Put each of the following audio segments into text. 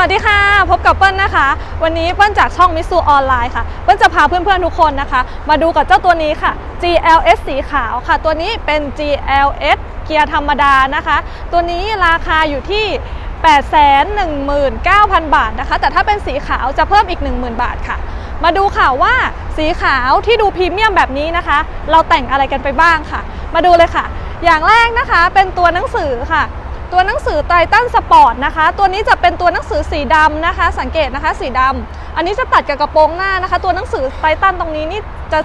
วัสดีค่ะ พบกับเปิ้ลนะคะ วันนี้เปิ้ลจากช่องมิสูออนไลน์ค่ะ เปิ้ลจะพาเพื่อนๆทุกคนนะคะ มาดูกับเจ้าตัวนี้ค่ะ GLS สีขาวค่ะ ตัวนี้เป็น GLS เกียร์ธรรมดานะคะ ตัวนี้ราคาอยู่ที่ 819,000 บาทนะคะ แต่ถ้าเป็นสีขาวจะเพิ่มอีก 10,000 บาทค่ะ มาดูค่ะว่าสีขาวที่ดูพรีเมียมแบบนี้นะคะ เราแต่งอะไรกันไปบ้างค่ะ มาดูเลยค่ะ อย่างแรกนะคะเป็นตัวหนังสือค่ะ ตัวหนังสือไททันสปอร์ตนะคะ ตัวนี้จะเป็นตัวหนังสือสีดำนะคะ สังเกตนะคะสีดำอันนี้จะตัดกับกระโปรงหน้านะคะ ตัวหนังสือไททันตรงนี้นี่จะ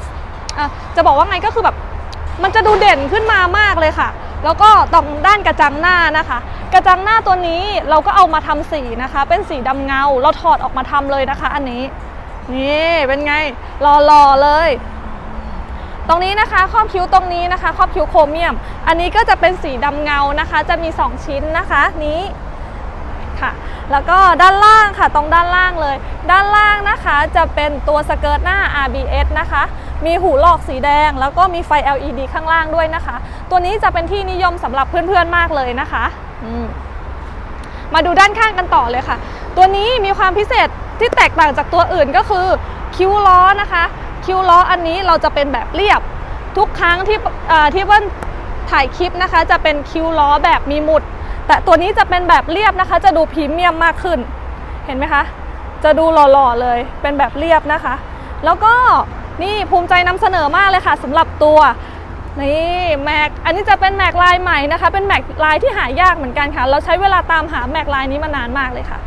ะจะบอกว่าไงก็คือแบบมันจะดูเด่นขึ้นมามากเลยค่ะ แล้วก็ตรงด้านกระจังหน้านะคะ กระจังหน้าตัวนี้เราก็เอามาทำสีนะคะ เป็นสีดำเงา เราถอดออกมาทำเลยนะคะ อันนี้ นี่เป็นไงหล่อๆเลย ตรงนี้นะคะครอบคิ้วตรงนี้นะคะครอบคิ้วโครเมียม อันนี้ก็จะเป็นสีดำเงานะคะ จะมี 2 ชิ้นนะคะนี้ค่ะ แล้วก็ด้านล่างค่ะตรงด้านล่างเลย ด้านล่างนะคะจะเป็นตัวสเกิร์ตหน้า RBS นะคะ มีหูหลอกสีแดง แล้วก็มีไฟ LED ข้างล่างด้วยนะคะ ตัวนี้จะเป็นที่นิยมสำหรับเพื่อนๆมากเลยนะคะมมาดูด้านข้างกันต่อเลยค่ะ ตัวนี้มีความพิเศษที่แตกต่างจากตัวอื่นก็คือคิ้วล้อนะคะ คิ้วล้ออันนี้เราจะเป็นแบบเรียบ ทุกครั้งที่ที่เบิ้ลถ่ายคลิปนะคะ จะเป็นคิ้วล้อแบบมีหมุด แต่ตัวนี้จะเป็นแบบเรียบนะคะ จะดูพรีเมียมมากขึ้น เห็นไหมคะ จะดูหล่อๆเลย เป็นแบบเรียบนะคะ แล้วก็นี่ภูมิใจนำเสนอมากเลยค่ะสำหรับตัวนี่แม็กอันนี้จะเป็นแม็กลายใหม่นะคะ เป็นแม็กลายที่หายากเหมือนกันค่ะ เราใช้เวลาตามหาแม็กลายนี้มานานมากเลยค่ะ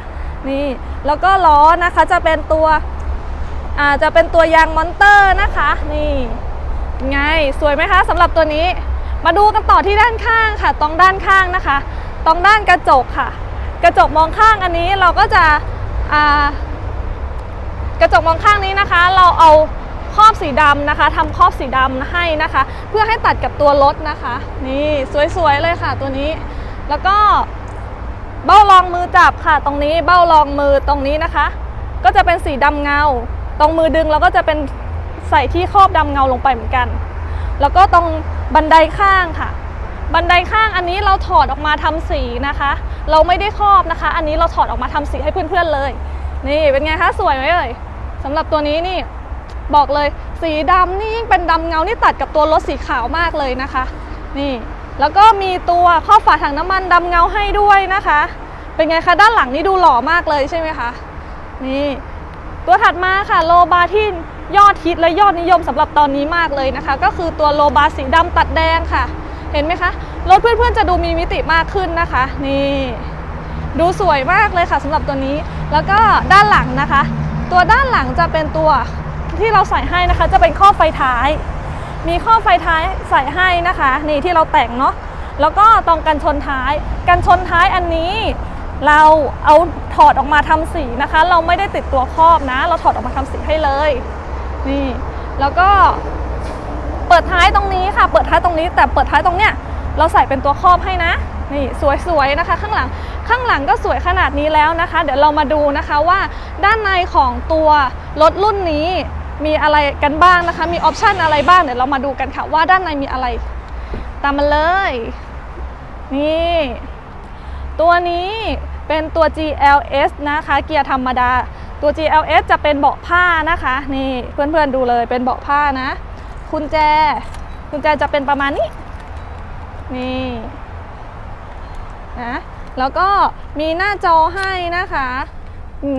นี่แล้วก็ล้อนะคะจะเป็นตัว จะเป็นตัวยางมอนเตอร์นะคะ นี่ไงสวยไหมคะสำหรับตัวนี้ มาดูกันต่อที่ด้านข้างค่ะตรงด้านข้างนะคะ ตรงด้านกระจกค่ะ กระจกมองข้างอันนี้เราก็จะกระจกมองข้างนี้นะคะ เราเอาครอบสีดำนะคะทำครอบสีดำให้นะคะ เพื่อให้ตัดกับตัวรถนะคะ นี่สวยๆเลยค่ะตัวนี้ แล้วก็เบ้ารองมือจับค่ะ ตรงนี้เบ้ารองมือตรงนี้นะคะ ก็จะเป็นสีดำเงา ตรงมือดึงเราก็จะเป็นใส่ที่ครอบดำเงาลงไปเหมือนกัน แล้วก็ตรงบันไดข้างค่ะ บันไดข้างอันนี้เราถอดออกมาทำสีนะคะ เราไม่ได้ครอบนะคะ อันนี้เราถอดออกมาทำสีให้เพื่อนๆเลย นี่เป็นไงคะสวยไหมเอ่ยสำหรับตัวนี้นี่บอกเลยสีดำนี่ยิ่งเป็นดำเงานี่ตัดกับตัวรถสีขาวมากเลยนะคะ นี่ แล้วก็มีตัวข้อบฝาถังน้ำมันดำเงาให้ด้วยนะคะ เป็นไงคะด้านหลังนี่ดูหล่อมากเลยใช่ไหมคะนี่ ตัวถัดมาค่ะโลบาที่ยอดฮิตและยอดนิยมสำหรับตอนนี้มากเลยนะคะ ก็คือตัวโลบาสีดำตัดแดงค่ะ เห็นไหมคะรถเพื่อนๆจะดูมีมิติมากขึ้นนะคะ นี่ดูสวยมากเลยค่ะสำหรับตัวนี้แล้วก็ด้านหลังนะคะ ตัวด้านหลังจะเป็นตัวที่เราใส่ให้นะคะ จะเป็นข้อไฟท้าย มีข้อไฟท้ายใส่ให้นะคะ นี่ที่เราแต่งเนาะแล้วก็ตรงกันชนท้าย กันชนท้ายอันนี้ เราเอาถอดออกมาทำสีนะคะ เราไม่ได้ติดตัวครอบนะ เราถอดออกมาทำสีให้เลย นี่ แล้วก็เปิดท้ายตรงนี้ค่ะ เปิดท้ายตรงนี้ แต่เปิดท้ายตรงเนี้ยเราใส่เป็นตัวครอบให้นะนี่สวยๆนะคะ ข้างหลังข้างหลังก็สวยขนาดนี้แล้วนะคะ เดี๋ยวเรามาดูนะคะว่าด้านในของตัวรถรุ่นนี้มีอะไรกันบ้างนะคะ มีออปชันอะไรบ้างเดี๋ยวเรามาดูกันค่ะว่าด้านในมีอะไร ตามมาเลย นี่ ตัวนี้ เป็นตัว GLS นะคะ เกียร์ธรรมดา ตัว GLS จะเป็นเบาะผ้านะคะ นี่เพื่อนๆดูเลยเป็นเบาะผ้านะกุญแจกุญแจจะเป็นประมาณนี้ นี่นะแล้วก็มีหน้าจอให้นะคะ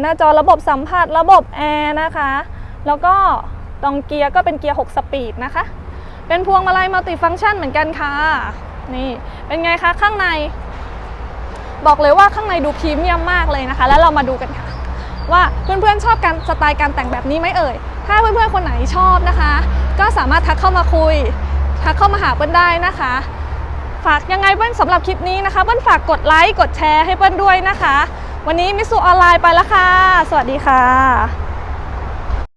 หน้าจอระบบสัมผัสระบบแอร์นะคะ แล้วก็ตรงเกียร์ก็เป็นเกียร์ 6 สปีดนะคะ เป็นพวงมาลัยมัลติฟังก์ชันเหมือนกันค่ะ นี่ เป็นไงคะข้างใน บอกเลยว่าข้างในดูพรีเมียมมากเลยนะคะ แล้วเรามาดูกันค่ะ ว่าเพื่อนๆชอบการสไตล์การแต่งแบบนี้ไหมเอ่ย ถ้าเพื่อนๆคนไหนชอบนะคะ ก็สามารถทักเข้ามาคุย ทักเข้ามาหาเปิ้ลได้นะคะ ฝากยังไงเปิ้ลสำหรับคลิปนี้นะคะเปิ้ลฝากกดไลค์กดแชร์ให้เปิ้ลด้วยนะคะ วันนี้มิสูออนไลน์ไปแล้วค่ะ สวัสดีค่ะ